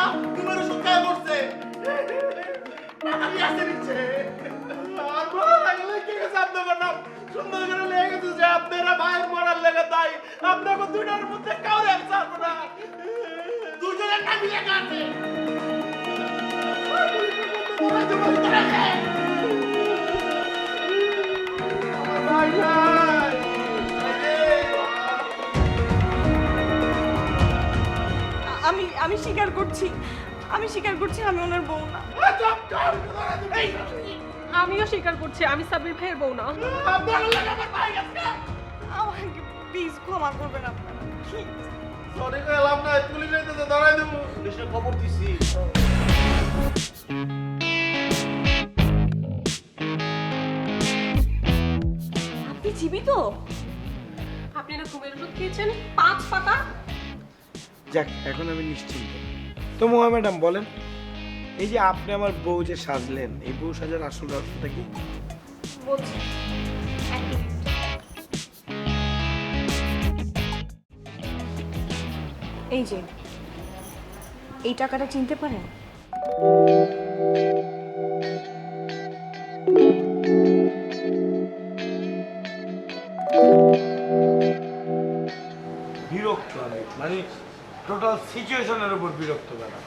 টাকা ডুবের ওষুধ খেয়ে মরছে। টাকারই আছে নিচে আর ভালো লাগলে কি গেছে আপনার নাম? সুন্দর করে লেগে গেছে যে আপনারা ভাইয়ের মরার লেগে তাই আপনাকে দুইটার মধ্যে কাউরে এক ছাড়বো না। দুজনের নামই লেখা আছে। স্বীকার করছি। আমি স্বীকার করছি আমি ওনার বউ না। আমিও স্বীকার করছি, আমি সাবির ভাইয়ের বউ না। আমাকে প্লিজ ক্ষমা করবেন খবর দিছি আপনি জীবিত? আপনি না ঘুমের ওষুধ খেয়েছেন? পাঁচ পাতা যাক এখন আমি নিশ্চিন্ত। তো মোহা ম্যাডাম বলেন এই যে আপনি আমার বউ যে সাজলেন এই বউ সাজার আসল রহস্যটা কি? বলছি এই যে এই টাকাটা চিনতে পারেন? বিরক্ত আমি মানে টোটাল সিচুয়েশনের উপর বিরক্ত বেড়া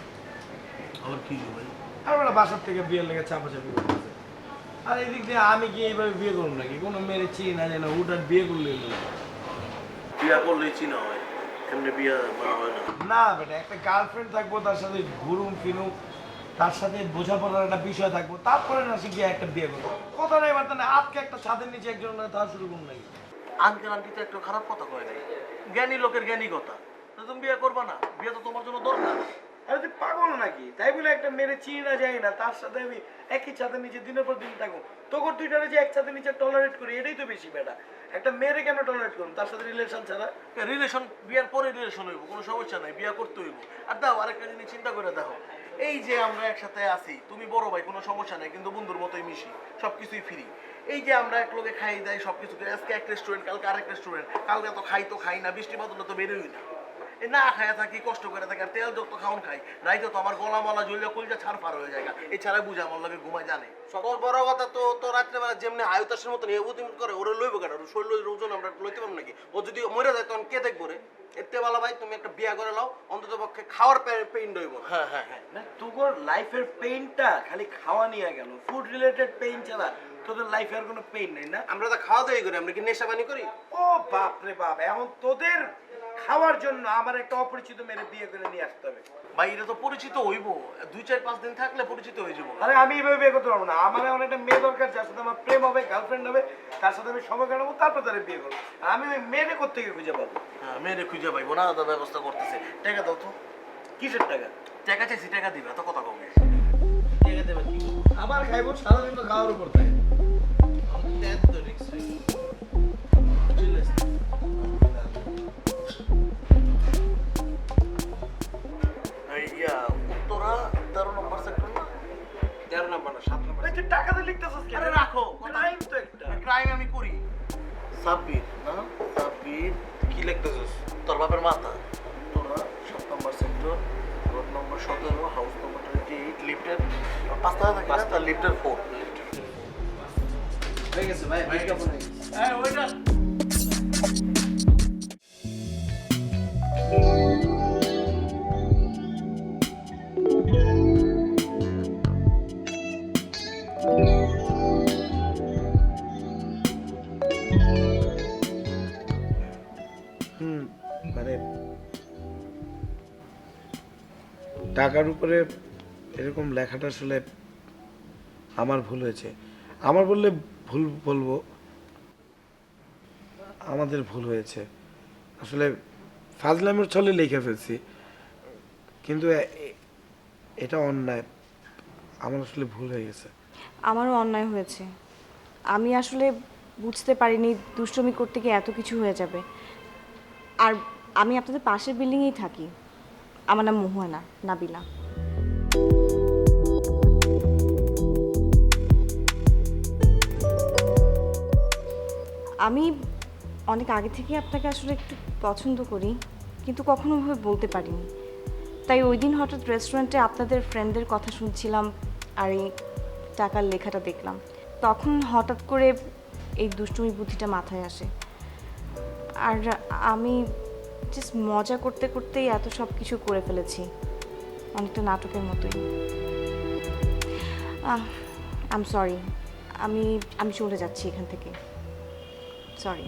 আমার কি ভাই? আর বেড়া বাসার থেকে বিয়ের লেগে চাপাচাপি করতেছে। আর এদিক দিয়ে আমি কি এইভাবে বিয়ে করব নাকি? কোনো মেরে চিনি না জানি না উঠার বিয়ে করলে বিয়া করলেই চিনা হয়। এমনি বিয়া হয় না। বেটা একটা গার্লফ্রেন্ড থাকব তার সাথে ঘুরুম ফিরুম তার সাথে বোঝাপড়ার একটা বিষয় থাকব তারপরে না সে গিয়ে একটা বিয়ে করব। কথা নাই বার্তা না আজকে একটা ছাদের নিচে একজন তার শুরু করুন নাকি? আঙ্কেল আন্টি তো একটু খারাপ কথা কয় নাই। জ্ঞানী লোকের জ্ঞানী কথা। তো তুমি বিয়ে করবা না বিয়ে তো তোমার জন্য দরকার। আরে তুই পাগল নাকি? তাই বলে একটা মেরে চিনি না যাই না তার সাথে আমি একই ছাদের নিচে দিনের পর দিন থাকব। তোকে দুইটারে যে এক ছাদের নিচে টলারেট করি এটাই তো বেশি বেটা একটা মেয়েরে কেন টলারেট করুন তার সাথে রিলেশন ছাড়া? রিলেশন বিয়ার পরে রিলেশন হইব কোনো সমস্যা নাই বিয়া করতে হইব। আর দাও আরেকটা জিনিস চিন্তা করে দেখো। এই যে আমরা একসাথে আছি তুমি বড় ভাই কোনো সমস্যা নাই কিন্তু বন্ধুর মতোই মিশি সব কিছুই ফ্রি এই যে আমরা এক লোকে খাই দেয় সব কিছু আজকে এক রেস্টুরেন্ট কালকে আরেক রেস্টুরেন্ট কালকে তো খাই তো খাই না বৃষ্টি বাদলে তো বেরোই না। না খাইয়া থাকি কষ্ট করে থাকি আর তেল যত খাওন খাই রাইতে তো আমার গলা মালা জ্বলিয়া কলজা ছাড় পার হয়ে যায় এছাড়া বুঝা আমার লাগে ঘুমায় জানে। তোর বড় কথা তো তো রাত্রেবেলা যেমনি আয়ুতাসের মতন এগুতিম করে ওরে লইব কেন? শরীর ওজন আমরা লইতে পারব নাকি? ও যদি মরে যায় তখন কে দেখব রে? এতে বেলা ভাই তুমি একটা বিয়া করে অন্তত পক্ষে খাওয়ার পেইন রইব হ্যাঁ হ্যাঁ হ্যাঁ। না তোর লাইফের পেইনটা খালি খাওয়া নিয়ে গেল। ফুড রিলেটেড পেইন ছাড়া তোদের লাইফে আর কোনো পেইন নেই না? আমরা তো খাওয়া দাওয়াই করি আমরা কি নেশা পানি করি? ও বাপ রে বাপ এখন তোদের খাওয়ার জন্য আমার একটা অপরিচিত মেরে বিয়ে করে নিয়ে আসতে হবে। ভাই এটা তো পরিচিত হইব। দুই চার পাঁচ দিন থাকলে পরিচিত হয়ে যাব। আরে আমি এইভাবে বিয়ে করতে পারব না। আমার এমন একটা মেয়ে দরকার যার সাথে আমার প্রেম হবে গার্লফ্রেন্ড হবে তার সাথে আমি সময় কাটাবো তারপর তারা বিয়ে করব। আমি ওই মেয়েরে গিয়ে খুঁজে পাবো? হ্যাঁ মেয়েরে খুঁজে পাইবো না দাদা ব্যবস্থা করতেছে। টাকা দাও তো। কিসের টাকা? টাকা চাইছি টাকা দিবে এত কথা কবে টাকা দেবে আবার খাইবো সারাদিন তো খাওয়ার উপর থাকে। সাব্বির না? সাব্বির কি লিখতেছিস? তোর বাপের মাথা? তোরা সাত নম্বর সেক্টর রোড নম্বর সতেরো হাউস নম্বর টোয়েন্টি এইট লিফটের পাঁচটা থাকে না? তার লিফটের ফোর লিফটের হয়ে গেছে ভাই ভাই হয়ে হ্যাঁ ওইটা। টাকার উপরে এরকম লেখাটা আসলে আমার ভুল হয়েছে। আমার বললে ভুল বলব, আমাদের ভুল হয়েছে। আসলে ফাজলামের ছলে লিখে ফেলছি, কিন্তু এটা অন্যায়। আমার আসলে ভুল হয়ে গেছে। আমারও অন্যায় হয়েছে। আমি আসলে বুঝতে পারিনি দুষ্টমি করতে গিয়ে এত কিছু হয়ে যাবে। আর আমি আপনাদের পাশের বিল্ডিংয়েই থাকি। আমার নাম মোহনা নাবিলা। আমি অনেক আগে থেকে আপনাকে আসলে একটু পছন্দ করি, কিন্তু কখনো ভাবে বলতে পারিনি। তাই ওই দিন হঠাৎ রেস্টুরেন্টে আপনাদের ফ্রেন্ডদের কথা শুনছিলাম আর এই টাকার লেখাটা দেখলাম। তখন হঠাৎ করে এই দুষ্টুমি বুদ্ধিটা মাথায় আসে। আর আমি জাস্ট মজা করতে করতেই এত সব কিছু করে ফেলেছি। অনেকটা নাটকের মতোই। আম সরি আমি আমি চলে যাচ্ছি এখান থেকে। সরি